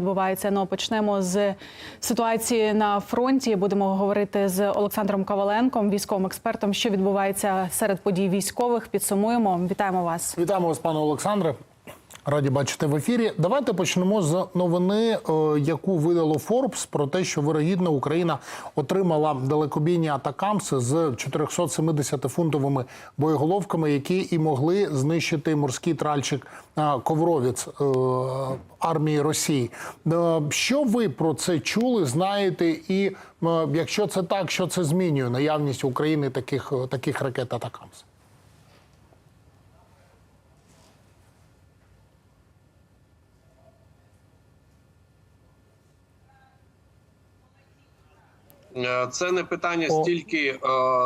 відбувається. Ну почнемо з ситуації на фронті. Будемо говорити з Олександром Коваленком, військовим експертом, що відбувається серед подій військових. Підсумуємо. Вітаємо вас. Вітаємо вас, пане Олександре. Раді бачити в ефірі. Давайте почнемо з новини, е, яку видало Forbes, про те, що вирогідно Україна отримала далекобійні атакамси з 470-фунтовими боєголовками, які і могли знищити морський тральчик е, Ковровіць е, армії Росії. Що ви про це чули, знаєте? І якщо це так, що це змінює наявність України таких, таких ракет атакамс? Це не питання стільки е,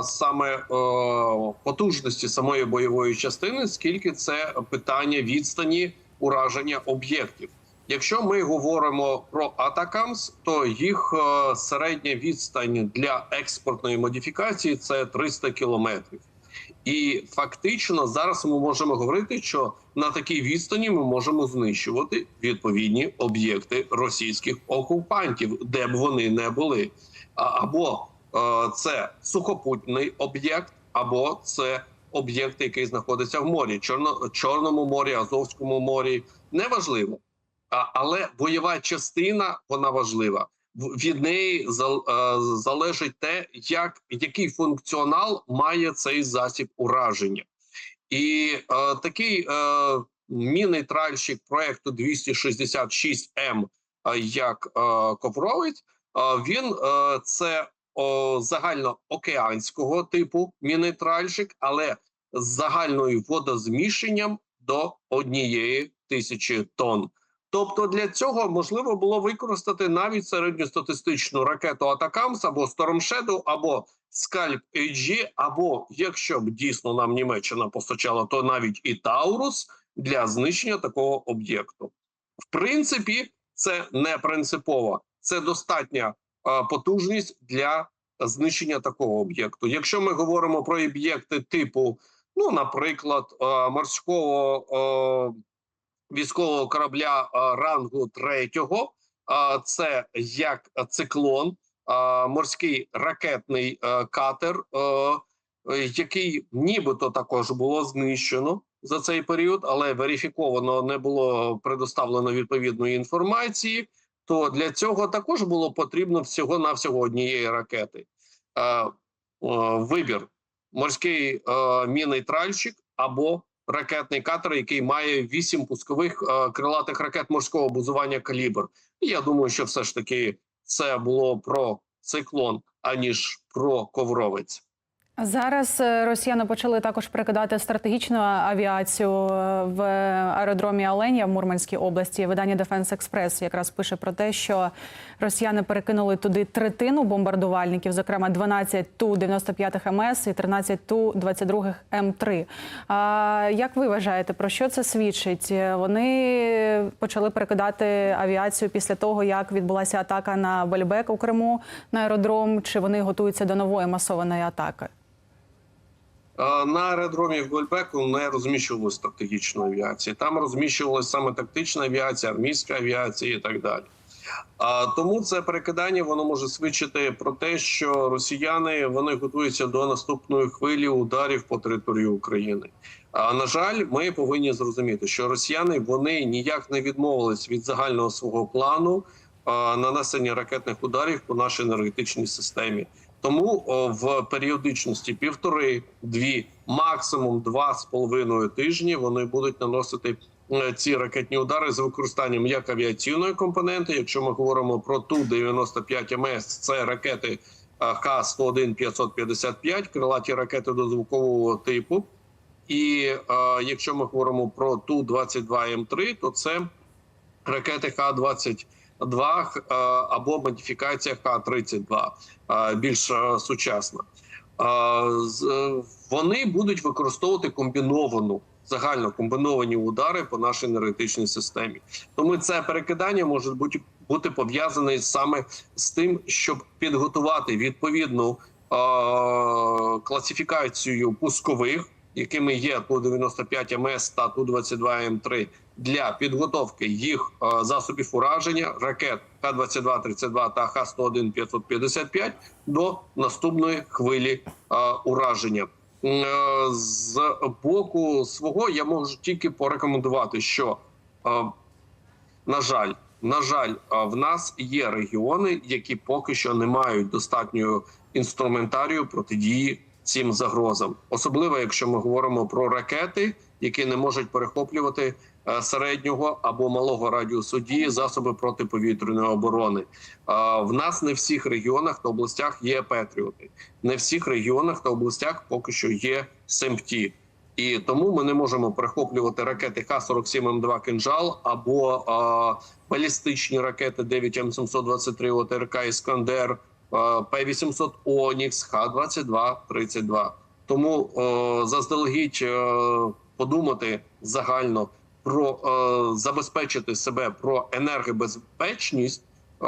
саме е, потужності самої бойової частини, скільки це питання відстані ураження об'єктів. Якщо ми говоримо про Атакамс, то їх е, середня відстань для експортної модифікації це 300 кілометрів. І фактично зараз ми можемо говорити, що на такій відстані ми можемо знищувати відповідні об'єкти російських окупантів, де б вони не були. Або е, це сухопутний об'єкт, або це об'єкт, який знаходиться в морі, Чорно, Чорному морі, Азовському морі. Неважливо. Але бойова частина вона важлива. Від неї е, залежить те, як який функціонал має цей засіб ураження, і е, такий е, мінний тральщик проекту 266 М, е, як е, Ковровець, він е, це загальноокеанського типу мінний але з загальною водозміщенням до однієї тисячі тонн. Тобто для цього можливо було використати навіть середньостатистичну ракету Атакамс або Shadow, або Скальп HG, або якщо б дійсно нам Німеччина постачала, то навіть і Таурус для знищення такого об'єкту. В принципі, це не принципово, це достатня потужність для знищення такого об'єкту. Якщо ми говоримо про об'єкти типу, ну, наприклад, морського. Військового корабля рангу третього. Це як циклон, морський ракетний катер, який нібито також було знищено за цей період, але верифіковано не було предоставлено відповідної інформації. То для цього також було потрібно всього навсього однієї ракети. А, е, Вибір: морський е, мінний тральщик або ракетний катер, який має вісім пускових е, крилатих ракет морського базування калібр. І я думаю, що все ж таки це було про циклон, аніж про ковровець. Зараз е, росіяни почали також прикидати стратегічну авіацію е, в аеродромі Оленя в Мурманській області. Видання Defense Express якраз пише про те, що росіяни перекинули туди третину бомбардувальників, зокрема 12 ту 95 МС і 13 ту 22 М3. А як ви вважаєте, про що це свідчить? Вони почали перекидати авіацію після того, як відбулася атака на Бельбек у Криму на аеродром. Чи вони готуються до нової масованої атаки? На аеродромі в Гольбеку не розміщували стратегічну авіацію. Там розміщувалася саме тактична авіація, армійська авіація і так далі. Тому це перекидання воно може свідчити про те, що росіяни вони готуються до наступної хвилі ударів по території України. А на жаль, ми повинні зрозуміти, що росіяни вони ніяк не відмовились від загального свого плану нанесення ракетних ударів по нашій енергетичній системі. Тому е, в періодичності півтори-дві, максимум два з половиною тижні вони будуть наносити е, ці ракетні удари з використанням як авіаційної компоненти. Якщо ми говоримо про ту 95 МС, це ракети е, Х-101-555, крилаті ракети дозвукового типу. І е, якщо ми говоримо про ту 22 М3, то це ракети Х-20. 2 е, або модифікація К-32 е, більш е, сучасна. Вони будуть використовувати комбіновану загально комбіновані удари по нашій енергетичній системі. Тому це перекидання може бути бути пов'язане саме з тим, щоб підготувати відповідну е класифікацію пускових, якими є Ту-95 МС та Ту-22 М3 для підготовки їх е, засобів ураження ракет Х-22-32 та Х-101-555 до наступної хвилі е, ураження. Е, З боку свого я можу тільки порекомендувати, що на жаль, на жаль, в нас є регіони, які поки що не мають достатньої інструментарію протидії цим загрозам, особливо якщо ми говоримо про ракети, які не можуть перехоплювати е, середнього або малого радіусу дії засоби протиповітряної оборони. В нас не в всіх регіонах та областях є Петріоти, не всіх регіонах та областях поки що є СЕМПТІ. І тому ми не можемо перехоплювати ракети Х-47М2 «Кинжал» або а, балістичні ракети 9М723 ОТРК «Іскандер», а, П-800 «Онікс», Х-22-32. Тому о, заздалегідь е, подумати загально про е, забезпечити себе про енергобезпечність е,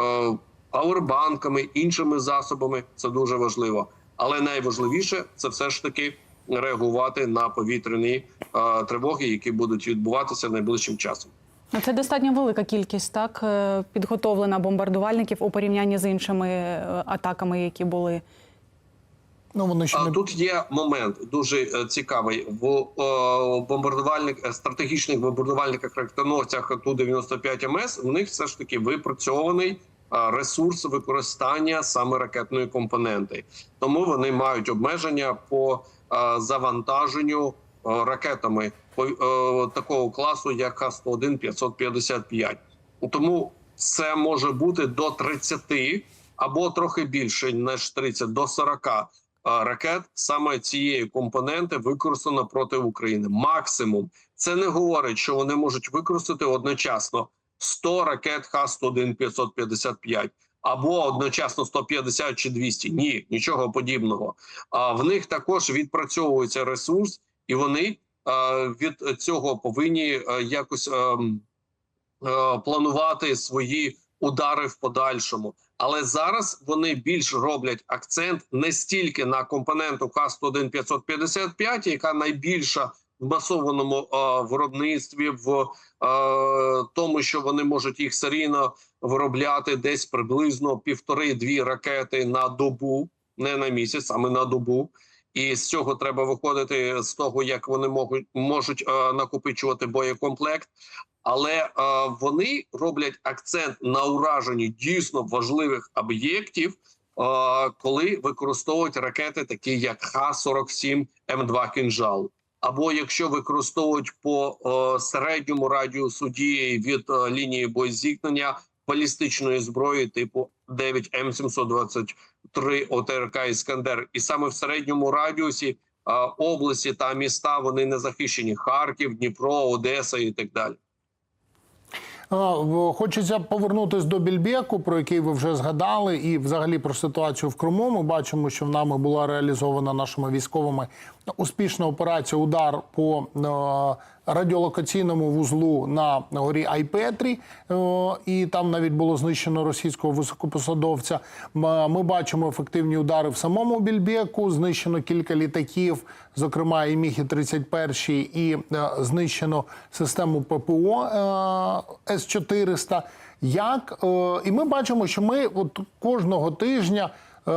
павербанками, іншими засобами це дуже важливо. Але найважливіше це все ж таки реагувати на повітряні е, тривоги, які будуть відбуватися найближчим часом. Це достатньо велика кількість, так е, підготовлена бомбардувальників у порівнянні з іншими е, атаками, які були. Ну вони ще не тут є момент дуже е, цікавий в е, бомбардувальник е, стратегічних бомбардувальниках ракетоносцях ту 95 МС. У них все ж таки випрацьований ресурс використання саме ракетної компоненти, тому вони мають обмеження по завантаженню ракетами такого класу, як Х-101 555. Тому це може бути до 30 або трохи більше ніж 30, до 40 е, ракет саме цієї компоненти використано проти України. Максимум це не говорить, що вони можуть використати одночасно 100 ракет Х-101 555 або одночасно 150 чи 200. Ні, нічого подібного. А в них також відпрацьовується ресурс, і вони від цього повинні е, якось ем, е, планувати свої удари в подальшому. Але зараз вони більш роблять акцент не стільки на компоненту Х-101 555, яка найбільша в масованому е, виробництві, в е, тому, що вони можуть їх серійно виробляти десь приблизно півтори-дві ракети на добу, не на місяць, а на добу. І з цього треба виходити з того, як вони можуть можуть накопичувати боєкомплект. Але е, вони роблять акцент на ураженні дійсно важливих об'єктів, е, коли використовують ракети, такі як Х-47 М2 «Кинжал». Або якщо використовують по е, середньому радіусу дії від е, лінії боєзіткнення балістичної зброї типу 9 М723 ОТРК «Іскандер». І саме в середньому радіусі е, області та міста вони не захищені: Харків, Дніпро, Одеса і так далі. Хочеться повернутися до Більбеку, про який ви вже згадали, і взагалі про ситуацію в Криму. Ми бачимо, що в нами була реалізована нашими військовими успішна операція удар по е, радіолокаційному вузлу на горі Айпетрі, е, і там навіть було знищено російського високопосадовця. Ми бачимо ефективні удари в самому Більбеку. Знищено кілька літаків, зокрема і Міхі 31 і е, знищено систему ППО е, С-400. Як е, і ми бачимо, що ми от кожного тижня. Е,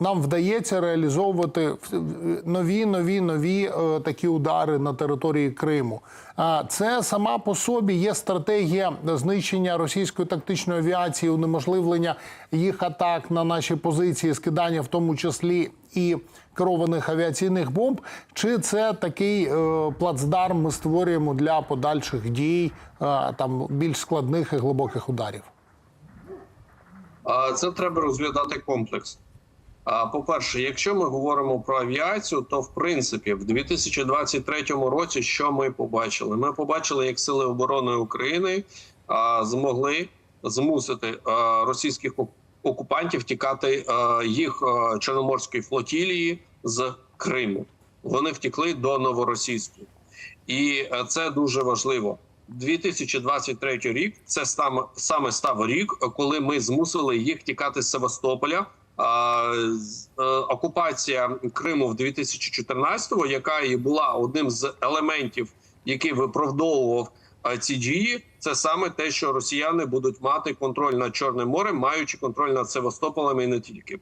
Нам вдається реалізовувати нові, нові, нові е, такі удари на території Криму. Це сама по собі є стратегія знищення російської тактичної авіації, унеможливлення їх атак на наші позиції, скидання в тому числі і керованих авіаційних бомб. Чи це такий е, плацдарм ми створюємо для подальших дій, там більш складних і глибоких ударів? Це треба розглядати комплекс. А, По-перше, якщо ми говоримо про авіацію, то в принципі в 2023 році що ми побачили? Ми побачили, як сили оборони України змогли змусити російських окупантів тікати їх чорноморської флотілії з Криму. Вони втекли до новоросійську, і е, це дуже важливо. 2023 рік це саме саме став рік, коли ми змусили їх тікати з Севастополя. Е, окупація Криму в 2014-го, яка і була одним з елементів, який виправдовував е, ці дії, це саме те, що росіяни будуть мати контроль над Чорним морем, маючи контроль над Севастополем і не тільки.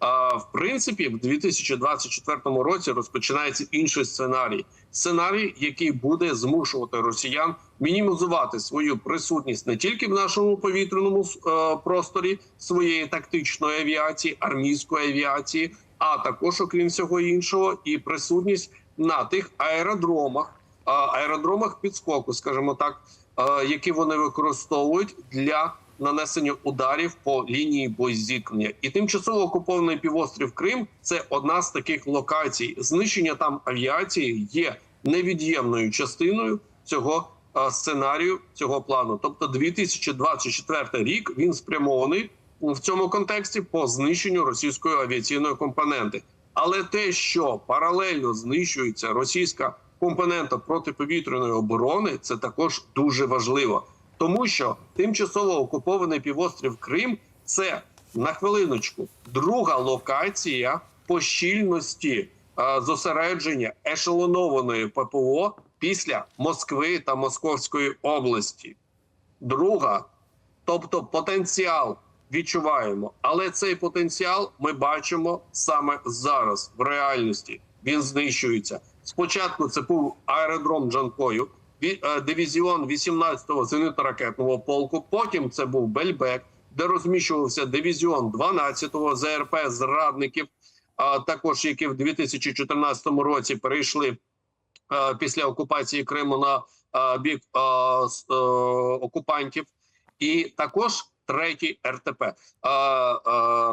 В принципі, в 2024 році розпочинається інший сценарій. Сценарій, який буде змушувати росіян мінімізувати свою присутність не тільки в нашому повітряному е, просторі своєї тактичної авіації, армійської авіації, а також, окрім всього іншого, і присутність на тих аеродромах, аеродромах підскоку, скажімо так, е, які вони використовують для нанесення ударів по лінії боєзіткнення. І тимчасово окупований півострів Крим це одна з таких локацій. Знищення там авіації є невід'ємною частиною цього е, сценарію, цього плану. Тобто, 2024 рік він спрямований в цьому контексті по знищенню російської авіаційної компоненти. Але те, що паралельно знищується російська компонента протиповітряної оборони, це також дуже важливо, тому що тимчасово окупований півострів Крим це на хвилиночку друга локація по щільності зосередження ешелонованої ППО після Москви та Московської області. Друга, тобто потенціал відчуваємо, але цей потенціал ми бачимо саме зараз в реальності. Він знищується. Спочатку це був аеродром Джанкою, дивізіон 18-го зенитно-ракетного полку. Потім це був Бельбек, де розміщувався дивізіон 12-го ЗРП зрадників, а також які в 2014 році перейшли е, після окупації Криму на е, бік е, с- е, окупантів, і також третій РТП е, е,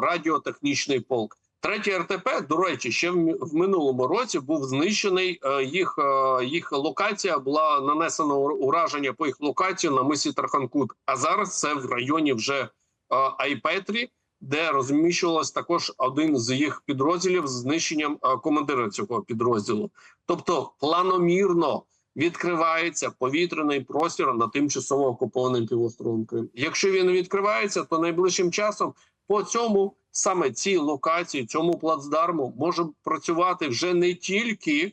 радіотехнічний полк. Третій РТП, до речі, ще в, минулому році був знищений е, їх, е, їх локація. Була нанесено ураження по їх локації на мисі Тарханкут. А зараз це в районі вже е, Айпетрі, де розміщувалось також один з їх підрозділів з знищенням командира цього підрозділу. Тобто планомірно відкривається повітряний простір на тимчасово окупованим півостровом Крим. Якщо він відкривається, то найближчим часом по цьому саме цій локації, цьому плацдарму може працювати вже не тільки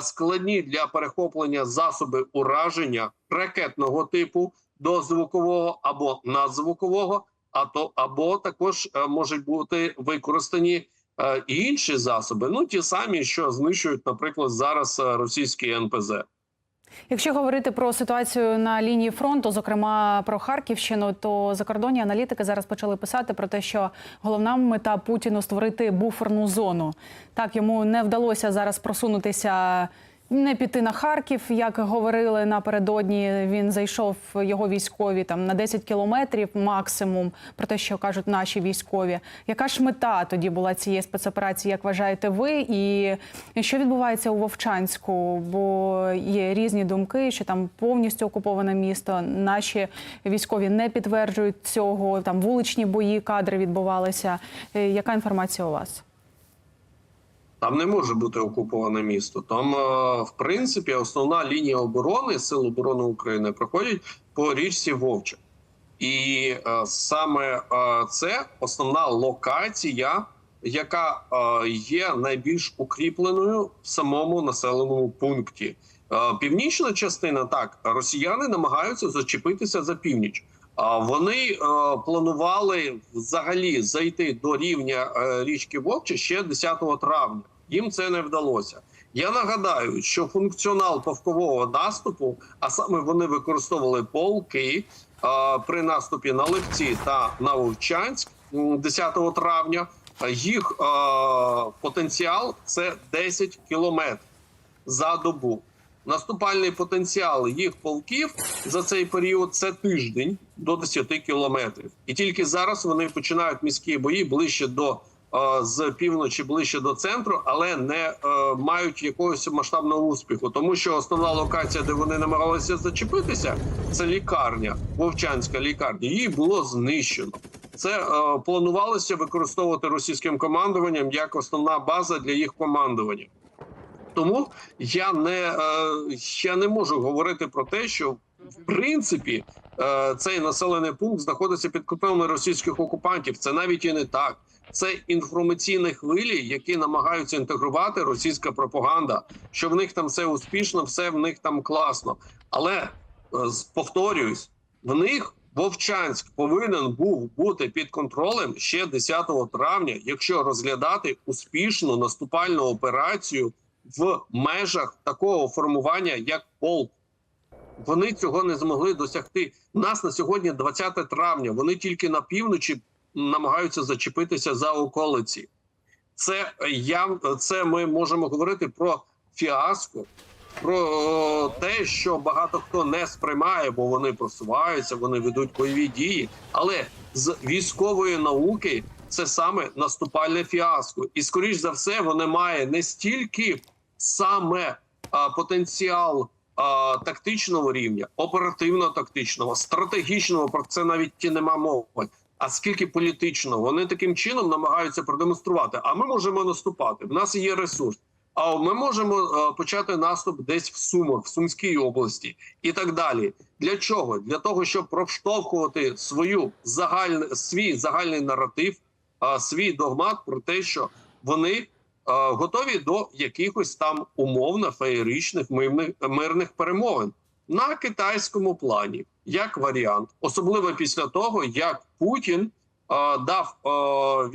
складні для перехоплення засоби ураження ракетного типу до звукового або надзвукового, а то або також е, можуть бути використані е, і інші засоби, ну ті самі, що знищують, наприклад, зараз е, російський НПЗ. Якщо говорити про ситуацію на лінії фронту, зокрема про Харківщину, то закордонні аналітики зараз почали писати про те, що головна мета Путіну створити буферну зону. Так йому не вдалося зараз просунутися. Не піти на Харків, як говорили напередодні. Він зайшов його військові там на 10 кілометрів максимум. Про те, що кажуть наші військові. Яка ж мета тоді була цієї спецоперації? Як вважаєте ви? І що відбувається у Вовчанську? Бо є різні думки, що там повністю окуповане місто. Наші військові не підтверджують цього. Там вуличні бої, кадри відбувалися. Е, Яка інформація у вас? Там не може бути окуповане місто. Там, е, в принципі, основна лінія оборони Сил оборони України проходить по річці Вовча. І е, саме е, це основна локація, яка є найбільш укріпленою в самому населеному пункті. Північна частина так, росіяни намагаються зачепитися за північ. Вони планували взагалі зайти до рівня річки Вовча ще 10 травня. Їм це не вдалося. Я нагадаю, що функціонал повкового наступу, а саме вони використовували полки при наступі на Левці та на Вовчанськ 10 травня. Їх потенціал це 10 кілометрів за добу. Наступальний потенціал їх полків за цей період це тиждень до 10 кілометрів, і тільки зараз вони починають міські бої ближче до з півночі, ближче до центру, але не е, мають якогось масштабного успіху, тому що основна локація, де вони намагалися зачепитися, це лікарня, Вовчанська лікарня. Її було знищено. Це е, планувалося використовувати російським командуванням як основна база для їх командування. Тому я не, е, я не можу говорити про те, що в принципі е, цей населений пункт знаходиться під контролем російських окупантів. Це навіть і не так. Це інформаційні хвилі, які намагаються інтегрувати російська пропаганда, що в них там все успішно, все в них там класно. Але е, повторююсь, в них Вовчанськ повинен був бути під контролем ще 10 травня, якщо розглядати успішну наступальну операцію в межах такого формування, як полк. Вони цього не змогли досягти. Нас на сьогодні 20 травня. Вони тільки на півночі намагаються зачепитися за околиці. Це я це ми можемо говорити про фіаско, про те, що багато хто не сприймає, бо вони просуваються, вони ведуть бойові дії. Але з військової науки це саме наступальне фіаско, і скоріш за все, воно має не стільки саме а, потенціал тактичного рівня, оперативно-тактичного, стратегічного про це навіть нема мови. А скільки політичного вони таким чином намагаються продемонструвати? А ми можемо наступати. В нас є ресурс. А ми можемо е, почати наступ десь в Сумах, в Сумській області і так далі. Для чого? Для того, щоб проштовхувати свою загальний свій загальний наратив, е, свій догмат про те, що вони е, готові до якихось там умовно феєричних мирних, мирних перемовин на китайському плані, як варіант, особливо після того, як Путін е, дав е,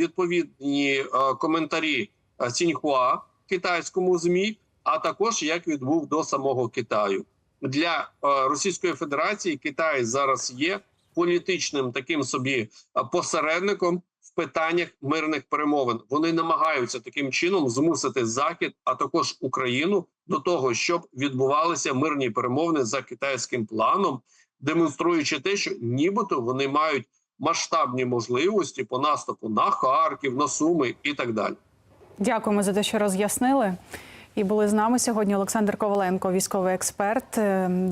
відповідні е, коментарі Сіньхуа китайському змі, а також як відбув до самого Китаю для е, Російської Федерації. Китай зараз є політичним таким собі посередником питаннях мирних перемовин. Вони намагаються таким чином змусити Захід, а також Україну до того, щоб відбувалися мирні перемовини за китайським планом, демонструючи те, що нібито вони мають масштабні можливості по наступу на Харків, на Суми і так далі. Дякуємо за те, що роз'яснили. І були з нами сьогодні Олександр Коваленко, військовий експерт. Ем,